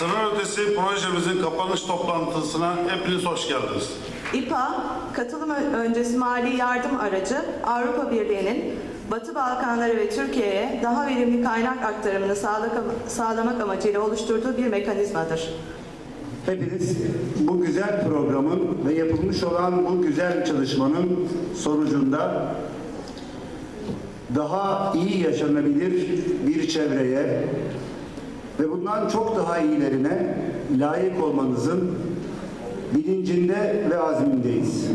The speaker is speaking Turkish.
Sınır ötesi projemizin kapanış toplantısına hepiniz hoş geldiniz. İPA, katılım öncesi mali yardım aracı Avrupa Birliği'nin Batı Balkanları ve Türkiye'ye daha verimli kaynak aktarımını sağlamak amacıyla oluşturduğu bir mekanizmadır. Hepiniz bu güzel programın ve yapılmış olan bu güzel çalışmanın sonucunda daha iyi yaşanabilir bir çevreye ve bundan çok daha iyilerine layık olmanızın bilincinde ve azmindeyiz.